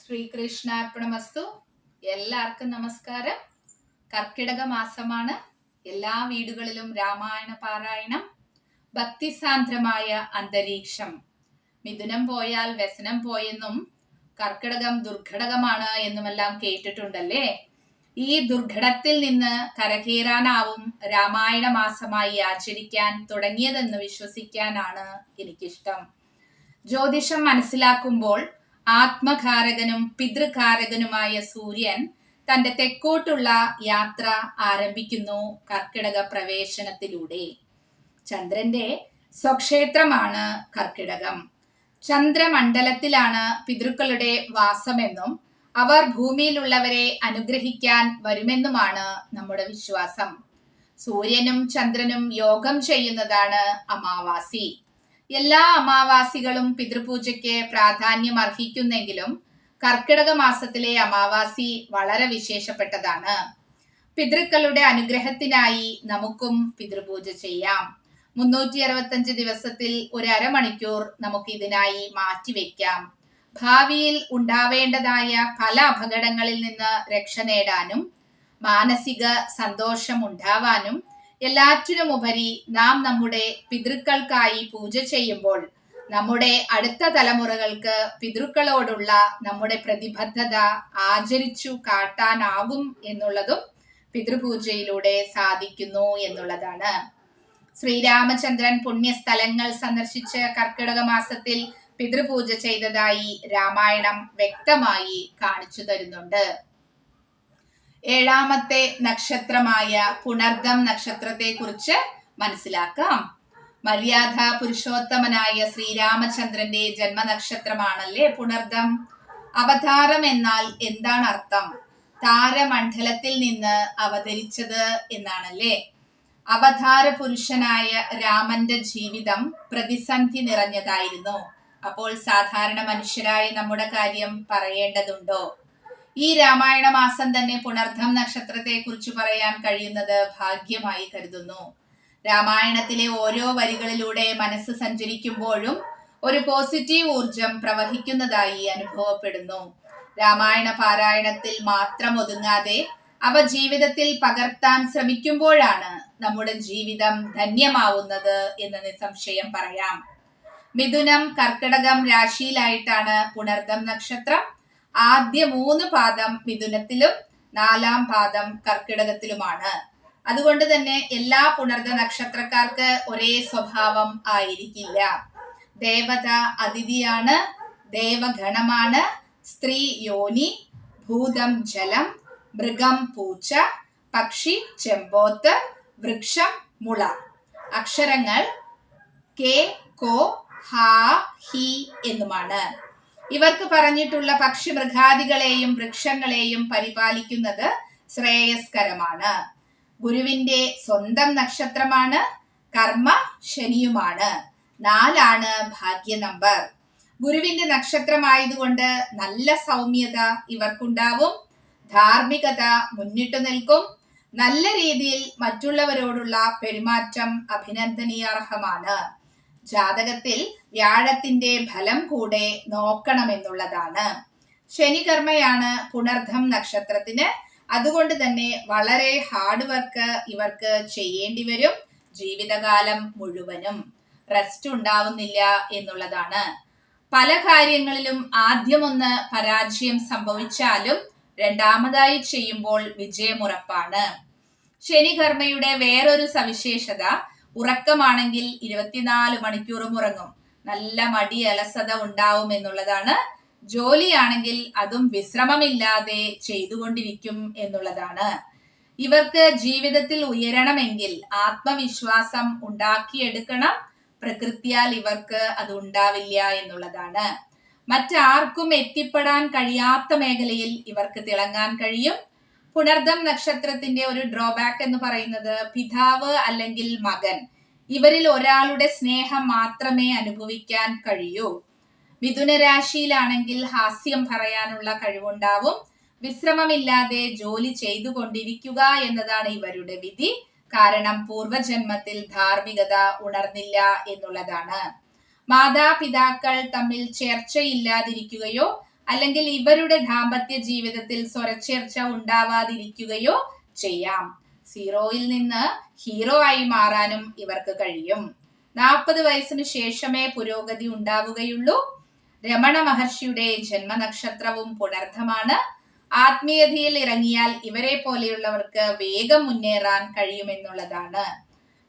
ശ്രീകൃഷ്ണാർപ്പണമസ്തു. എല്ലാവർക്കും നമസ്കാരം. കർക്കിടക മാസമാണ്. എല്ലാ വീടുകളിലും രാമായണ പാരായണം ഭക്തിസാന്ദ്രമായ അന്തരീക്ഷം. മിഥുനം പോയാൽ വ്യസനം പോയെന്നും കർക്കിടകം ദുർഘടകമാണ് എന്നുമെല്ലാം കേട്ടിട്ടുണ്ടല്ലേ? ഈ ദുർഘടത്തിൽ നിന്ന് കരകയറാനാവും രാമായണ മാസമായി ആചരിക്കാൻ തുടങ്ങിയതെന്ന് വിശ്വസിക്കാനാണ് എനിക്കിഷ്ടം. ജ്യോതിഷം മനസ്സിലാക്കുമ്പോൾ ആത്മകാരകനും പിതൃകാരകനുമായ സൂര്യൻ തന്റെ തെക്കോട്ടുള്ള യാത്ര ആരംഭിക്കുന്നു കർക്കിടക പ്രവേശനത്തിലൂടെ. ചന്ദ്രന്റെ സ്വക്ഷേത്രമാണ് കർക്കിടകം. ചന്ദ്രമണ്ഡലത്തിലാണ് പിതൃക്കളുടെ വാസമെന്നും അവർ ഭൂമിയിലുള്ളവരെ അനുഗ്രഹിക്കാൻ വരുമെന്നുമാണ് നമ്മുടെ വിശ്വാസം. സൂര്യനും ചന്ദ്രനും യോഗം ചെയ്യുന്നതാണ് അമാവാസി. എല്ലാ അമാവാസികളും പിതൃപൂജയ്ക്ക് പ്രാധാന്യം അർഹിക്കുന്നെങ്കിലും കർക്കിടക മാസത്തിലെ അമാവാസി വളരെ വിശേഷപ്പെട്ടതാണ്. പിതൃക്കളുടെ അനുഗ്രഹത്തിനായി നമുക്കും പിതൃപൂജ ചെയ്യാം. മുന്നൂറ്റി അറുപത്തഞ്ച് ദിവസത്തിൽ ഒരു അരമണിക്കൂർ നമുക്ക് ഇതിനായി മാറ്റിവെക്കാം. ഭാവിയിൽ ഉണ്ടാവേണ്ടതായ പല അപകടങ്ങളിൽ നിന്ന് രക്ഷ നേടാനും മാനസിക സന്തോഷം ഉണ്ടാവാനും എല്ലാറ്റിനുമുപരി നാം നമ്മുടെ പിതൃക്കൾക്കായി പൂജ ചെയ്യുമ്പോൾ നമ്മുടെ അടുത്ത തലമുറകൾക്ക് പിതൃക്കളോടുള്ള നമ്മുടെ പ്രതിബദ്ധത ആചരിച്ചു കാട്ടാനാകും എന്നുള്ളതും പിതൃപൂജയിലൂടെ സാധിക്കുന്നു എന്നുള്ളതാണ്. ശ്രീരാമചന്ദ്രൻ പുണ്യസ്ഥലങ്ങൾ സന്ദർശിച്ച് കർക്കിടക മാസത്തിൽ പിതൃപൂജ ചെയ്തതായി രാമായണം വ്യക്തമായി കാണിച്ചു തരുന്നുണ്ട്. ഏഴാമത്തെ നക്ഷത്രമായ പുണർദം നക്ഷത്രത്തെ കുറിച്ച് മനസ്സിലാക്കാം. മര്യാദ പുരുഷോത്തമനായ ശ്രീരാമചന്ദ്രന്റെ ജന്മനക്ഷത്രമാണല്ലേ പുണർദം അവതാരം എന്നാൽ എന്താണ് അർത്ഥം? താരമണ്ഡലത്തിൽ നിന്ന് അവതരിച്ചത് എന്നാണല്ലേ? അവതാര പുരുഷനായ രാമന്റെ ജീവിതം പ്രതിസന്ധി നിറഞ്ഞതായിരുന്നു. അപ്പോൾ സാധാരണ മനുഷ്യരായ നമ്മുടെ കാര്യം പറയേണ്ടതുണ്ടോ? ഈ രാമായണ മാസം തന്നെ പുണർദ്ധം നക്ഷത്രത്തെ കുറിച്ച് പറയാൻ കഴിയുന്നത് ഭാഗ്യമായി കരുതുന്നു. രാമായണത്തിലെ ഓരോ വരികളിലൂടെ മനസ്സ് സഞ്ചരിക്കുമ്പോഴും ഒരു പോസിറ്റീവ് ഊർജം പ്രവഹിക്കുന്നതായി അനുഭവപ്പെടുന്നു. രാമായണ പാരായണത്തിൽ മാത്രം ഒതുങ്ങാതെ അവ ജീവിതത്തിൽ പകർത്താൻ ശ്രമിക്കുമ്പോഴാണ് നമ്മുടെ ജീവിതം ധന്യമാവുന്നത് എന്ന് നിസ്സംശയം പറയാം. മിഥുനം കർക്കിടകം രാശിയിലായിട്ടാണ് പുണർദം നക്ഷത്രം ആദ്യ മൂന്ന് പാദം മിഥുനത്തിലും നാലാം പാദം കർക്കിടകത്തിലുമാണ്. അതുകൊണ്ട് തന്നെ എല്ലാ പുണർദ നക്ഷത്രക്കാർക്ക് ഒരേ സ്വഭാവം ആയിരിക്കില്ല. ദേവത അതിഥിയാണ് ദേവഗണമാണ് സ്ത്രീ യോനി ഭൂതം ജലം മൃഗം പൂച്ച പക്ഷി ചെമ്പോത്ത് വൃക്ഷം മുള. അക്ഷരങ്ങൾ കെ കോ ഹ ഹി എന്നുമാണ്. ഇവർക്ക് പറഞ്ഞിട്ടുള്ള പക്ഷി മൃഗാദികളെയും വൃക്ഷങ്ങളെയും പരിപാലിക്കുന്നത് ശ്രേയസ്കരമാണ്. ഗുരുവിന്റെ സ്വന്തം നക്ഷത്രമാണ് കർമ്മ ശനിയുമാണ്. നാലാണ് ഭാഗ്യ നമ്പർ. ഗുരുവിന്റെ നക്ഷത്രമായതുകൊണ്ട് നല്ല സൗമ്യത ഇവർക്കുണ്ടാവും. ധാർമ്മികത മുന്നിട്ടു നിൽക്കും. നല്ല രീതിയിൽ മറ്റുള്ളവരോടുള്ള പെരുമാറ്റം അഭിനന്ദനീയാർഹമാണ്. ജാതകത്തിൽ വ്യാഴത്തിന്റെ ഫലം കൂടെ നോക്കണമെന്നുള്ളതാണ്. ശനികർമ്മയാണ് പുണർദ്ധം നക്ഷത്രത്തിന്. അതുകൊണ്ട് തന്നെ വളരെ ഹാർഡ് വർക്ക് ഇവർക്ക് ചെയ്യേണ്ടി വരും ജീവിതകാലം മുഴുവനും. റെസ്റ്റ് ഉണ്ടാവുന്നില്ല എന്നുള്ളതാണ്. പല കാര്യങ്ങളിലും ആദ്യമൊന്ന് പരാജയം സംഭവിച്ചാലും രണ്ടാമതായി ചെയ്യുമ്പോൾ വിജയമുറപ്പാണ്. ശനികർമ്മയുടെ വേറൊരു സവിശേഷത ഉറക്കമാണെങ്കിൽ ഇരുപത്തിനാല് മണിക്കൂറും ഉറങ്ങും. നല്ല മടി അലസത ഉണ്ടാവും എന്നുള്ളതാണ്. ജോലിയാണെങ്കിൽ അതും വിശ്രമമില്ലാതെ ചെയ്തുകൊണ്ടിരിക്കും എന്നുള്ളതാണ്. ഇവർക്ക് ജീവിതത്തിൽ ഉയരണമെങ്കിൽ ആത്മവിശ്വാസം ഉണ്ടാക്കിയെടുക്കണം. പ്രകൃതിയാൽ ഇവർക്ക് അത് ഉണ്ടാവില്ല എന്നുള്ളതാണ്. മറ്റാർക്കും എത്തിപ്പെടാൻ കഴിയാത്ത മേഖലയിൽ ഇവർക്ക് തിളങ്ങാൻ കഴിയും. പുണർദം നക്ഷത്രത്തിന്റെ ഒരു ഡ്രോബാക്ക് എന്ന് പറയുന്നത് പിതാവ് അല്ലെങ്കിൽ മകൻ. ഇവരിൽ ഒരാളുടെ സ്നേഹം മാത്രമേ അനുഭവിക്കാൻ കഴിയൂ. മിഥുന രാശിയിലാണെങ്കിൽ ഹാസ്യം പറയാനുള്ള കഴിവുണ്ടാവും. വിശ്രമമില്ലാതെ ജോലി ചെയ്തുകൊണ്ടിരിക്കുക എന്നതാണ് ഇവരുടെ വിധി. കാരണം പൂർവജന്മത്തിൽ ധാർമ്മികത ഉണർന്നില്ല എന്നുള്ളതാണ്. മാതാപിതാക്കൾ തമ്മിൽ ചേർച്ചയില്ലാതിരിക്കുകയോ അല്ലെങ്കിൽ ഇവരുടെ ദാമ്പത്യ ജീവിതത്തിൽ സ്വരച്ചേർച്ച ഉണ്ടാവാതിരിക്കുകയോ ചെയ്യാം. സീറോയിൽ നിന്ന് ഹീറോ ആയി മാറാനും ഇവർക്ക് കഴിയും. നാൽപ്പത് വയസ്സിനു ശേഷമേ പുരോഗതി ഉണ്ടാവുകയുള്ളൂ. രമണ മഹർഷിയുടെ ജന്മനക്ഷത്രവും പുണർദ്ധമാണ്. ആത്മീയതയിൽ ഇറങ്ങിയാൽ ഇവരെ പോലെയുള്ളവർക്ക് വേഗം മുന്നേറാൻ കഴിയുമെന്നുള്ളതാണ്.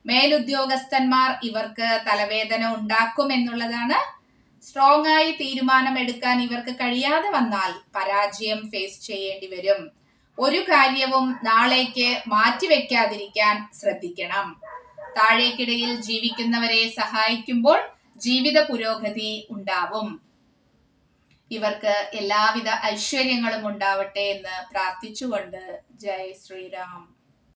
മേലുദ്യോഗസ്ഥന്മാർ ഇവർക്ക് തലവേദന ഉണ്ടാക്കും എന്നുള്ളതാണ് സ്ട്രോങ് ആയി തീരുമാനമെടുക്കാൻ ഇവർക്ക് കഴിയാതെ വന്നാൽ പരാജയം ഫേസ് ചെയ്യേണ്ടി വരും. ഒരു കാര്യവും നാളേക്ക് മാറ്റിവെക്കാതിരിക്കാൻ ശ്രദ്ധിക്കണം. താഴേക്കിടയിൽ ജീവിക്കുന്നവരെ സഹായിക്കുമ്പോൾ ജീവിത പുരോഗതി ഉണ്ടാവും. ഇവർക്ക് എല്ലാവിധ ഐശ്വര്യങ്ങളും ഉണ്ടാവട്ടെ എന്ന് പ്രാർത്ഥിച്ചുകൊണ്ട് ജയ് ശ്രീറാം